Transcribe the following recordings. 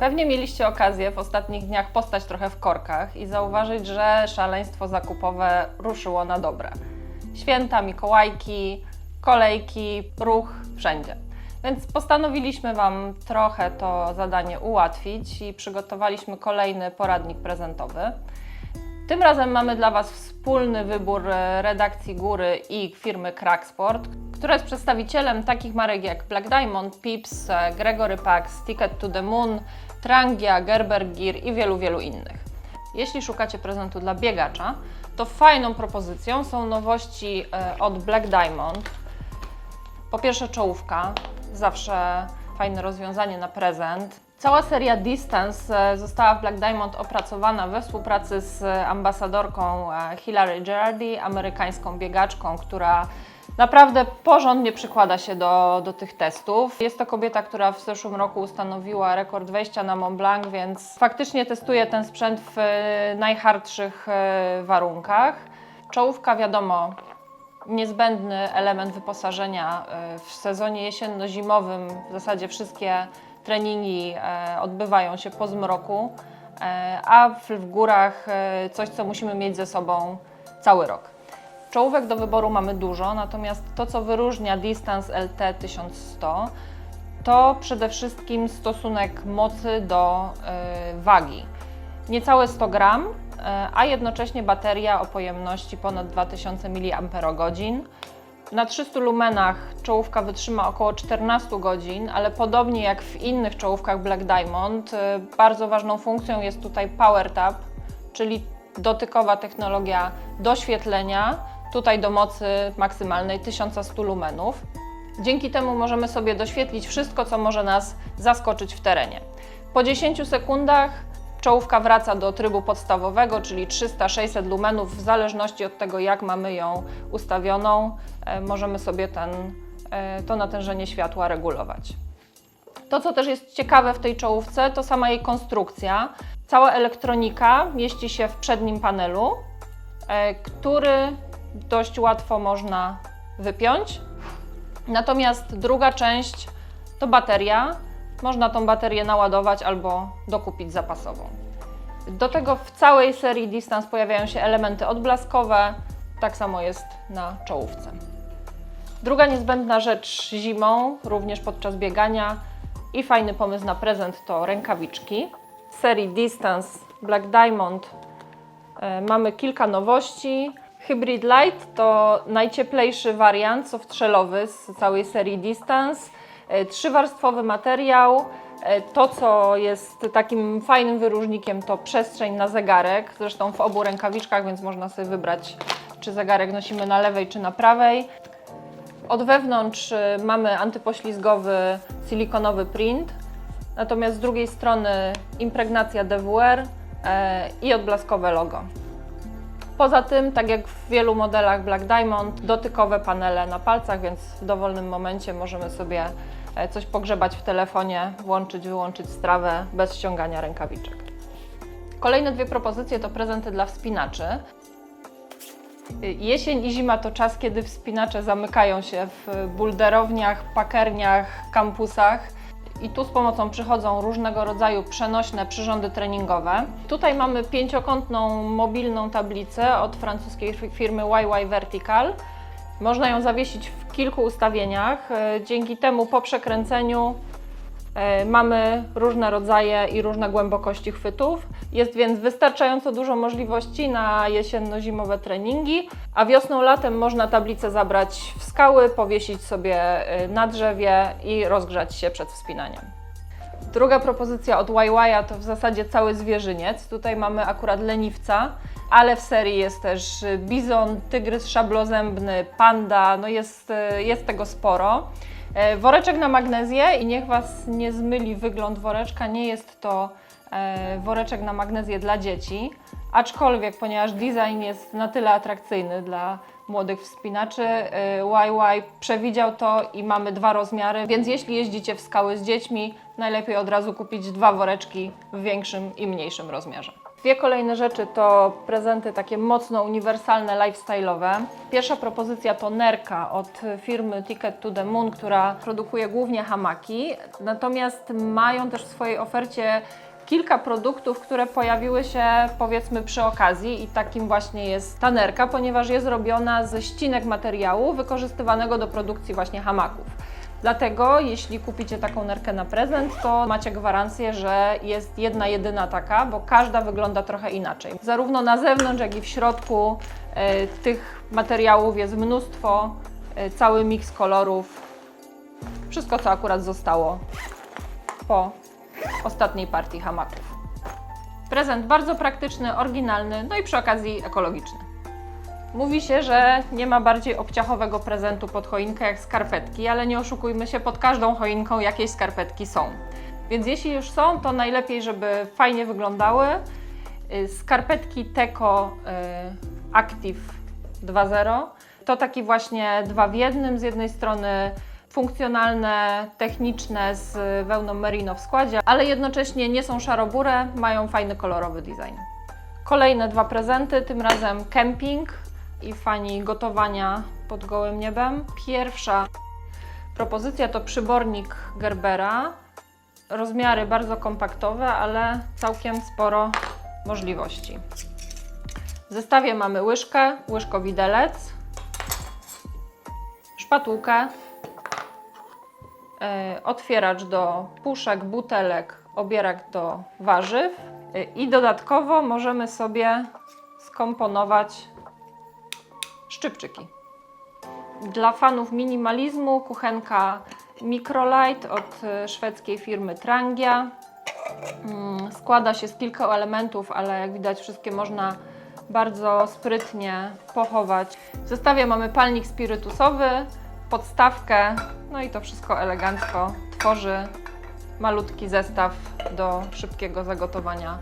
Pewnie mieliście okazję w ostatnich dniach postać trochę w korkach i zauważyć, że szaleństwo zakupowe ruszyło na dobre. Święta, Mikołajki, kolejki, ruch wszędzie. Więc postanowiliśmy Wam trochę to zadanie ułatwić i przygotowaliśmy kolejny poradnik prezentowy. Tym razem mamy dla Was wspólny wybór e, redakcji Góry i firmy Cracksport, która jest przedstawicielem takich marek jak Black Diamond, Pips, e, Gregory Packs, Ticket to the Moon, Trangia, Gerber Gear i wielu, wielu innych. Jeśli szukacie prezentu dla biegacza, to fajną propozycją są nowości e, od Black Diamond. Po pierwsze czołówka, zawsze fajne rozwiązanie na prezent. Cała seria Distance e, została w Black Diamond opracowana we współpracy z ambasadorką e, Hilary Gerardi, amerykańską biegaczką, która naprawdę porządnie przykłada się do, do tych testów. Jest to kobieta, która w zeszłym roku ustanowiła rekord wejścia na Mont Blanc, więc faktycznie testuje ten sprzęt w e, najhardszych warunkach. Czołówka, wiadomo, niezbędny element wyposażenia y, w sezonie jesienno-zimowym. W zasadzie wszystkie treningi e, odbywają się po zmroku, e, a w, górach e, coś, co musimy mieć ze sobą cały rok. Czołówek do wyboru mamy dużo, natomiast to, co wyróżnia Distance LT 1100, to przede wszystkim stosunek mocy do wagi. Niecałe 100 gram, e, a jednocześnie bateria o pojemności ponad 2000 mAh. Na 300 lumenach czołówka wytrzyma około 14 godzin, ale podobnie jak w innych czołówkach Black Diamond, e, bardzo ważną funkcją jest tutaj Power Tap, czyli dotykowa technologia doświetlenia, tutaj do mocy maksymalnej 1100 lumenów. Dzięki temu możemy sobie doświetlić wszystko, co może nas zaskoczyć w terenie. Po 10 sekundach czołówka wraca do trybu podstawowego, czyli 300-600 lumenów, w zależności od tego, jak mamy ją ustawioną, e, możemy sobie ten, e, to natężenie światła regulować. To, co też jest ciekawe w tej czołówce, to sama jej konstrukcja. Cała elektronika mieści się w przednim panelu, e, który dość łatwo można wypiąć. Natomiast druga część to bateria. Można tą baterię naładować albo dokupić zapasową. Do tego w całej serii Distance pojawiają się elementy odblaskowe, tak samo jest na czołówce. Druga niezbędna rzecz zimą, również podczas biegania i fajny pomysł na prezent to rękawiczki. W serii Distance Black Diamond e, mamy kilka nowości. Hybrid Light to najcieplejszy wariant softrzelowy z całej serii Distance. E, Trzywarstwowy materiał. E, To, co jest takim fajnym wyróżnikiem, to przestrzeń na zegarek. Zresztą w obu rękawiczkach, więc można sobie wybrać, czy zegarek nosimy na lewej, czy na prawej. Od wewnątrz y, mamy antypoślizgowy silikonowy print, natomiast z drugiej strony impregnacja DWR e, i odblaskowe logo. Poza tym, tak jak w wielu modelach Black Diamond, dotykowe panele na palcach, więc w dowolnym momencie możemy sobie e, coś pogrzebać w telefonie, włączyć, wyłączyć strawę bez ściągania rękawiczek. Kolejne dwie propozycje to prezenty dla wspinaczy. Jesień i zima to czas, kiedy wspinacze zamykają się w bulderowniach, pakerniach, kampusach. I tu z pomocą przychodzą różnego rodzaju przenośne przyrządy treningowe. Tutaj mamy pięciokątną mobilną tablicę od francuskiej fi- firmy YY Vertical. Można ją zawiesić w kilku ustawieniach. E, Dzięki temu po przekręceniu Mamy różne rodzaje i różne głębokości chwytów. Jest więc wystarczająco dużo możliwości na jesienno-zimowe treningi, a wiosną, latem można tablicę zabrać w skały, powiesić sobie e, na drzewie i rozgrzać się przed wspinaniem. Druga propozycja od YY to w zasadzie cały zwierzyniec. Tutaj mamy akurat leniwca, ale w serii jest też bizon, tygrys szablozębny, panda, no jest, e, jest tego sporo. E, Woreczek na magnezję i niech Was nie zmyli wygląd woreczka, nie jest to e, woreczek na magnezję dla dzieci, aczkolwiek ponieważ design jest na tyle atrakcyjny dla młodych wspinaczy, YY przewidział to i mamy dwa rozmiary, więc jeśli jeździcie w skały z dziećmi, najlepiej od razu kupić dwa woreczki w większym i mniejszym rozmiarze. Dwie kolejne rzeczy to prezenty takie mocno uniwersalne, lifestyle'owe. Pierwsza propozycja to nerka od firmy Ticket to the Moon, która produkuje głównie hamaki, natomiast mają też w swojej ofercie kilka produktów, które pojawiły się powiedzmy przy okazji i takim właśnie jest ta nerka, ponieważ jest robiona ze ścinek materiału wykorzystywanego do produkcji właśnie hamaków. Dlatego jeśli kupicie taką nerkę na prezent, to macie gwarancję, że jest jedna jedyna taka, bo każda wygląda trochę inaczej. Zarówno na zewnątrz, jak i w środku e, tych materiałów jest mnóstwo, e, cały miks kolorów, wszystko co akurat zostało po ostatniej partii hamaków. Prezent bardzo praktyczny, oryginalny, no i przy okazji ekologiczny. Mówi się, że nie ma bardziej obciachowego prezentu pod choinkę jak skarpetki, ale nie oszukujmy się, pod każdą choinką jakieś skarpetki są. Więc jeśli już są, to najlepiej, żeby fajnie wyglądały. Y, Skarpetki Teco y, Active 2.0 to taki właśnie dwa w jednym. Z jednej strony funkcjonalne, techniczne z wełną merino w składzie, ale jednocześnie nie są szarobure, mają fajny kolorowy design. Kolejne dwa prezenty, tym razem camping i fani gotowania pod gołym niebem. Pierwsza propozycja to przybornik Gerbera. Rozmiary bardzo kompaktowe, ale całkiem sporo możliwości. W zestawie mamy łyżkę, łyżkowidelec, szpatułkę, e, otwieracz do puszek, butelek, obierak do warzyw e, i dodatkowo możemy sobie skomponować szczypczyki. Dla fanów minimalizmu kuchenka Microlight od e, szwedzkiej firmy Trangia. Mm, Składa się z kilku elementów, ale jak widać wszystkie można bardzo sprytnie pochować. W zestawie mamy palnik spirytusowy, podstawkę, no i to wszystko elegancko tworzy malutki zestaw do szybkiego zagotowania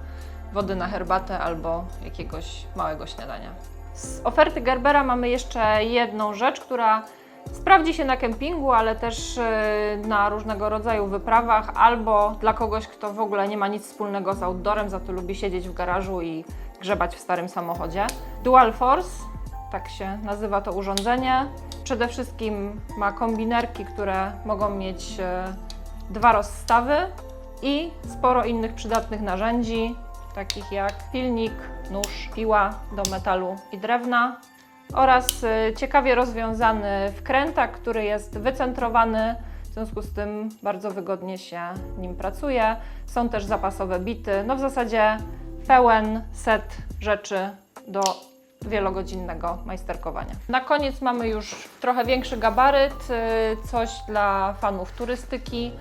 wody na herbatę albo jakiegoś małego śniadania. Z oferty Gerbera mamy jeszcze jedną rzecz, która sprawdzi się na kempingu, ale też yy, na różnego rodzaju wyprawach, albo dla kogoś, kto w ogóle nie ma nic wspólnego z outdoorem, za to lubi siedzieć w garażu i grzebać w starym samochodzie. Dual Force, tak się nazywa to urządzenie. Przede wszystkim ma kombinerki, które mogą mieć e, dwa rozstawy i sporo innych przydatnych narzędzi, takich jak pilnik, nóż, piła do metalu i drewna oraz y, ciekawie rozwiązany wkrętak, który jest wycentrowany, w związku z tym bardzo wygodnie się nim pracuje. Są też zapasowe bity, no w zasadzie pełen set rzeczy do wielogodzinnego majsterkowania. Na koniec mamy już trochę większy gabaryt, y, coś dla fanów turystyki.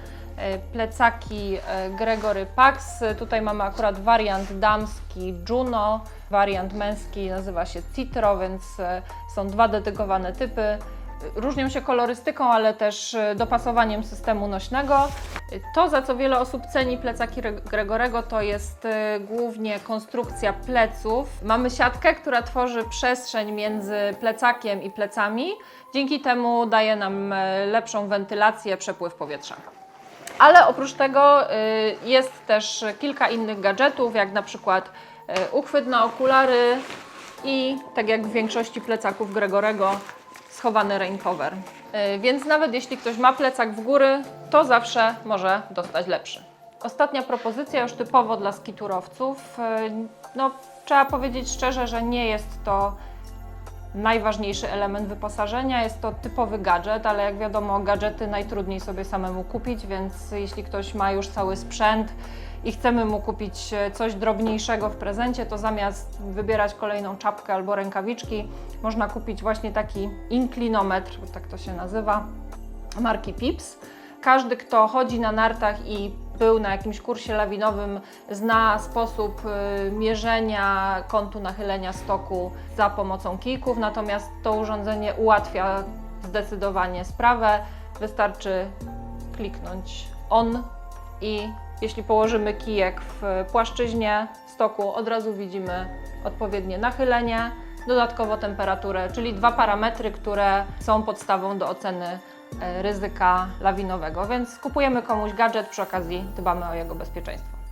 Y, Plecaki y, Gregory Pax. Tutaj mamy akurat wariant damski Juno, wariant męski nazywa się Citro, więc y, są dwa dedykowane typy. Różnią się kolorystyką, ale też dopasowaniem systemu nośnego. To, za co wiele osób ceni plecaki Re- Gregorego, to jest głównie konstrukcja pleców. Mamy siatkę, która tworzy przestrzeń między plecakiem i plecami. Dzięki temu daje nam lepszą wentylację, przepływ powietrza. Ale oprócz tego y, jest też kilka innych gadżetów, jak na przykład y, uchwyt na okulary i tak jak w większości plecaków Gregorego, schowany rain cover. Y, Więc nawet jeśli ktoś ma plecak w góry, to zawsze może dostać lepszy. Ostatnia propozycja już typowo dla skiturowców. No, trzeba powiedzieć szczerze, że nie jest to najważniejszy element wyposażenia. Jest to typowy gadżet, ale jak wiadomo, gadżety najtrudniej sobie samemu kupić, więc jeśli ktoś ma już cały sprzęt i chcemy mu kupić e, coś drobniejszego w prezencie, to zamiast wybierać kolejną czapkę albo rękawiczki, można kupić właśnie taki inklinometr, tak to się nazywa, marki Pips. Każdy, kto chodzi na nartach i był na jakimś kursie lawinowym, zna sposób y, mierzenia kątu nachylenia stoku za pomocą kijków, natomiast to urządzenie ułatwia zdecydowanie sprawę. Wystarczy kliknąć on i Jeśli położymy kijek w płaszczyźnie stoku, od razu widzimy odpowiednie nachylenie, dodatkowo temperaturę, czyli dwa parametry, które są podstawą do oceny ryzyka lawinowego. Więc kupujemy komuś gadżet, przy okazji dbamy o jego bezpieczeństwo.